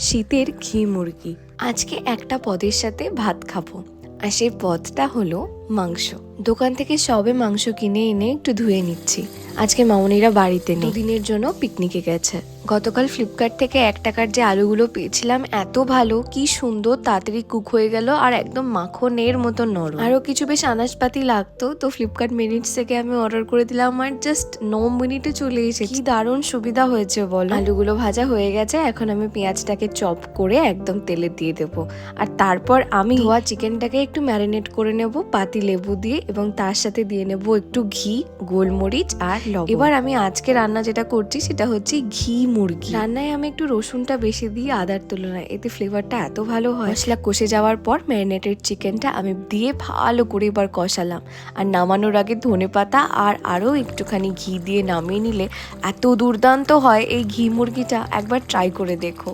শীতের ঘি মুরগি। আজকে একটা পদের সাথে ভাত খাব। আর সেই পদটা হলো মাংস। দোকান থেকে সবে মাংস কিনে এনে একটু ধুয়ে নিচ্ছি। আজকে মামনিরা বাড়িতে নেই। দিনের জন্য পিকনিকে গেছে। গতকাল ফ্লিপকার্ট থেকে এক টাকার যে আলুগুলো পেয়েছিলাম, এত ভালো, কি সুন্দর, তাড়াতাড়ি কুক হয়ে গেল আর একদম মাখনের মতো নরম। আরও কিছু বেশ আনাজপাতি লাগতো, তো ফ্লিপকার্ট মিনিটস থেকে আমি অর্ডার করে দিলাম আর জাস্ট ন মিনিটে চলে এসেছে। কি দারুণ সুবিধা হয়েছে বল। আলুগুলো ভাজা হয়ে গেছে, এখন আমি পেঁয়াজটাকে চপ করে একদম তেলে দিয়ে দেব। আর তারপর আমি ধোয়া চিকেনটাকে একটু ম্যারিনেট করে নেব, পাতি লেবু দিয়ে এবং তার সাথে দিয়ে নেব একটু ঘি, গোলমরিচ আর লবণ। এবার আমি আজকে রান্না যেটা করছি, সেটা হচ্ছে ঘি মুরগি। রান্নায় আমি একটু রসুনটা বেশি দিই আদার তুলনায়। এতে ফ্লেভারটা এত ভালো হয়। মশলা কষে যাওয়ার পর ম্যারিনেটেড চিকেনটা আমি দিয়ে ভালো করে এবার কষালাম। আর নামানোর আগে ধনে পাতা আর আরও একটুখানি ঘি দিয়ে নামিয়ে নিলে এত দুর্দান্ত হয় এই ঘি মুরগিটা। একবার ট্রাই করে দেখো।